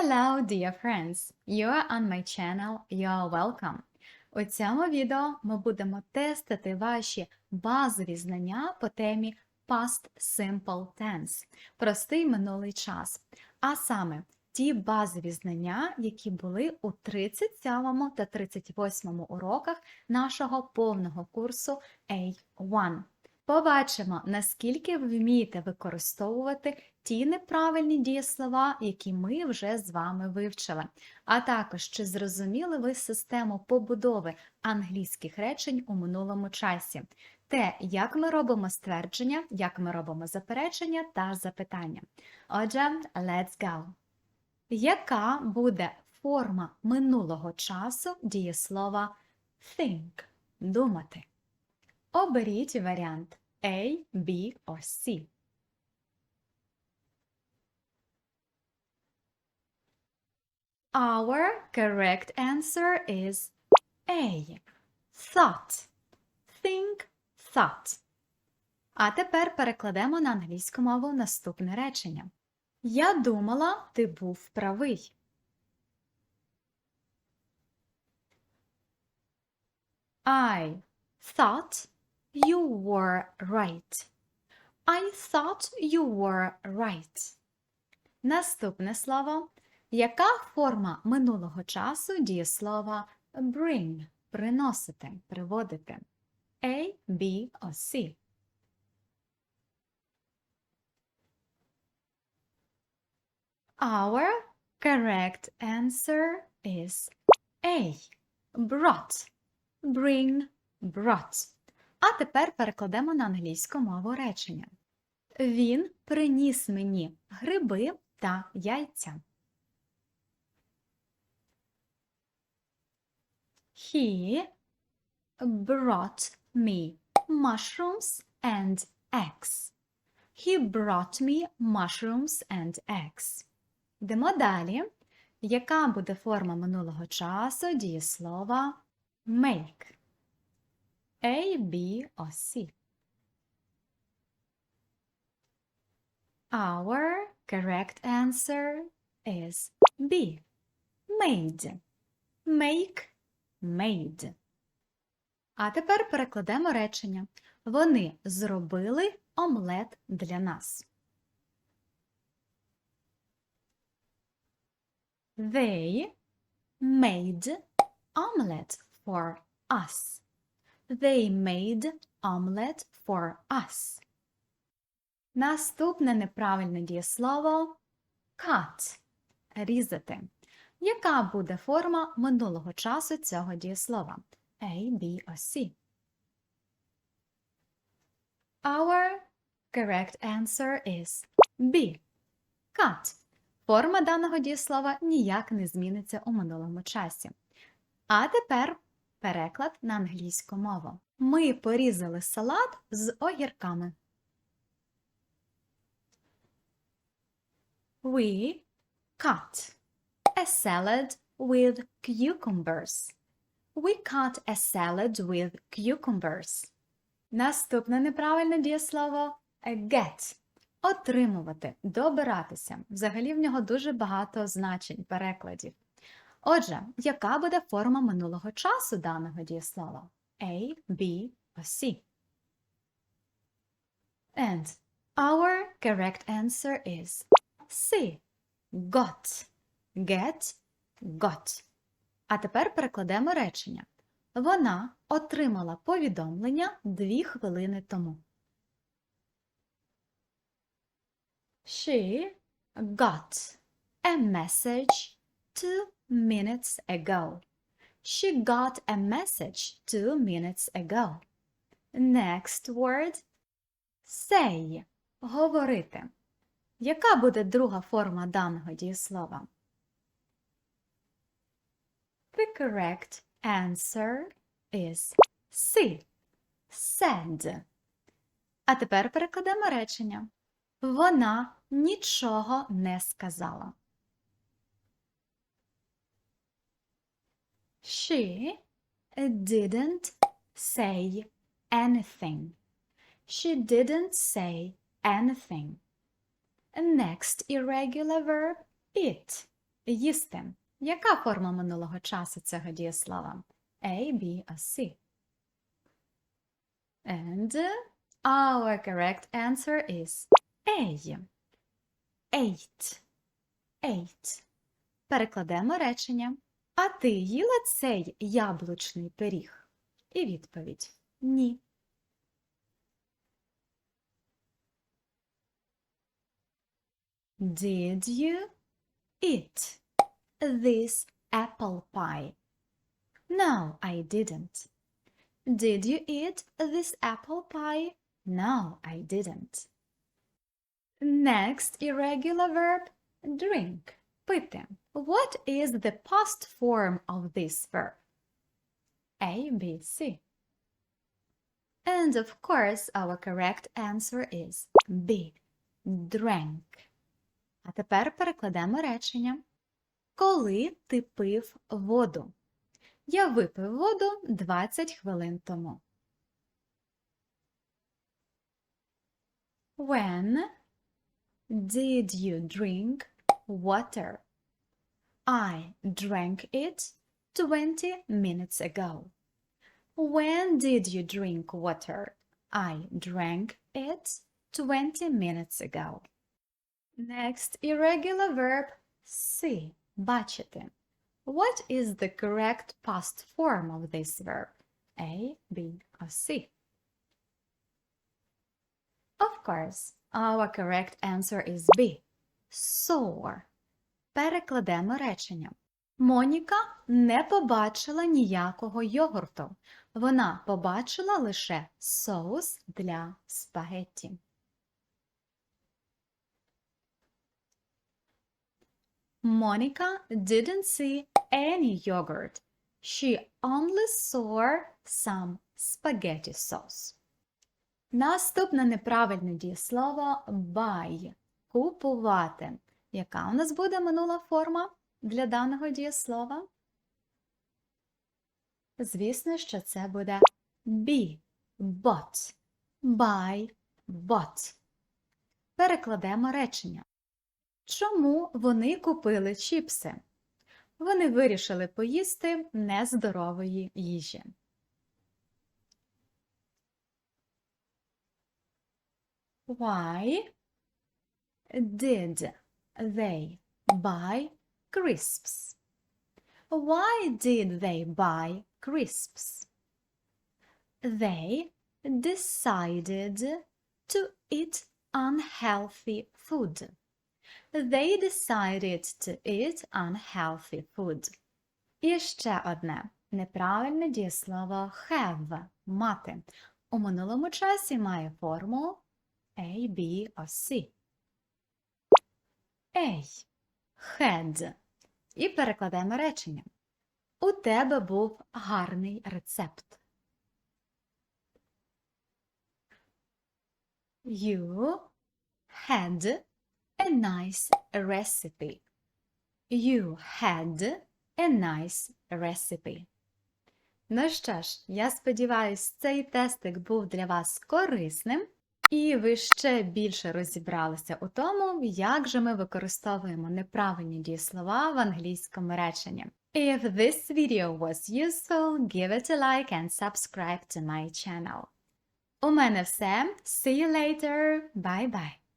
Hello, dear friends! You are on my channel. You are welcome. У цьому відео ми будемо тестити ваші базові знання по темі Past Simple Tense – простий минулий час. А саме ті базові знання, які були у 37 та 38 уроках нашого повного курсу A1. Побачимо, наскільки ви вмієте використовувати ті неправильні дієслова, які ми вже з вами вивчили. А також, чи зрозуміли ви систему побудови англійських речень у минулому часі, те, як ми робимо ствердження, як ми робимо заперечення та запитання. Отже, let's go! Яка буде форма минулого часу дієслова think – думати? Оберіть варіант A, B or C. Our correct answer is A. Thought. Think, thought. А тепер перекладемо на англійську мову наступне речення. Я думала, ти був правий. I thought you were right. I thought you were right. Наступне слово. Яка форма минулого часу дієслова bring – приносити, приводити? A, B or C? Our correct answer is A. Brought. Bring, brought. А тепер перекладемо на англійську мову речення. Він приніс мені гриби та яйця. He brought me mushrooms and eggs. He brought me mushrooms and eggs. Йдемо далі. Яка буде форма минулого часу дієслова make? A, B or C? Our correct answer is B. Made. Make, made. А тепер перекладемо речення. Вони зробили омлет для нас. They made omelette for us. They made omelette for us. Наступне неправильне дієслово cut – різати. Яка буде форма минулого часу цього дієслова? A, B or C? Our correct answer is B. Cut. Форма даного дієслова ніяк не зміниться у минулому часі. А тепер переклад на англійську мову. Ми порізали салат з огірками. We cut a salad with cucumbers. We cut a salad with cucumbers. Наступне неправильне дієслово get. Отримувати, добиратися. Взагалі в нього дуже багато значень, перекладів. Отже, яка буде форма минулого часу даного дієслова? A, B C? And our correct answer is C. Got. Get, got. А тепер перекладемо речення. Вона отримала повідомлення дві хвилини тому. She got a message two minutes ago. She got a message two minutes ago. Next word say говорити. Яка буде друга форма даного дієслова? The correct answer is C. Said. А тепер перекладемо речення. Вона нічого не сказала. She didn't say anything. She didn't say anything. Next irregular verb it. їсти. Яка форма минулого часу цього дієслова? A, B, or C? And our correct answer is A. Ate. Ate. Перекладемо речення. А ти їла цей яблучний пиріг? І відповідь ні. Did you eat this apple pie? No, I didn't. Did you eat this apple pie? No, I didn't. Next irregular verb drink. Пити. What is the past form of this verb? A, B, C. And of course, our correct answer is B. Drank. А тепер перекладемо речення. Коли ти пив воду? Я випив воду 20 хвилин тому. When did you drink water? I drank it 20 minutes ago. When did you drink water? I drank it 20 minutes ago. Next irregular verb see, бачити. What is the correct past form of this verb? A, B, or C? Of course, our correct answer is B. Saw. Перекладемо речення. Моніка не побачила ніякого йогурту. Вона побачила лише соус для спагетті. Monica didn't see any yogurt. She only saw some spaghetti sauce. Наступне неправильне дієслово buy – купувати. Яка у нас буде минула форма для даного дієслова? Звісно, що це буде be, bought, buy, bought. Перекладемо речення. Чому вони купили чіпси? Вони вирішили поїсти нездорової їжі. Why did they buy crisps? Why did they buy crisps? They decided to eat unhealthy food. They decided to eat unhealthy food. І ще одне неправильне дієслово have – мати. У минулому часі має форму A, B or C. A. Had. І перекладемо речення. У тебе був гарний рецепт. You had a nice recipe. You had a nice recipe. Ну що ж, я сподіваюся, цей тестик був для вас корисним, і ви ще більше розібралися у тому, як же ми використовуємо неправильні дієслова в англійському реченні. If this video was useful, give it a like and subscribe to my channel. У мене все. See you later. Bye bye.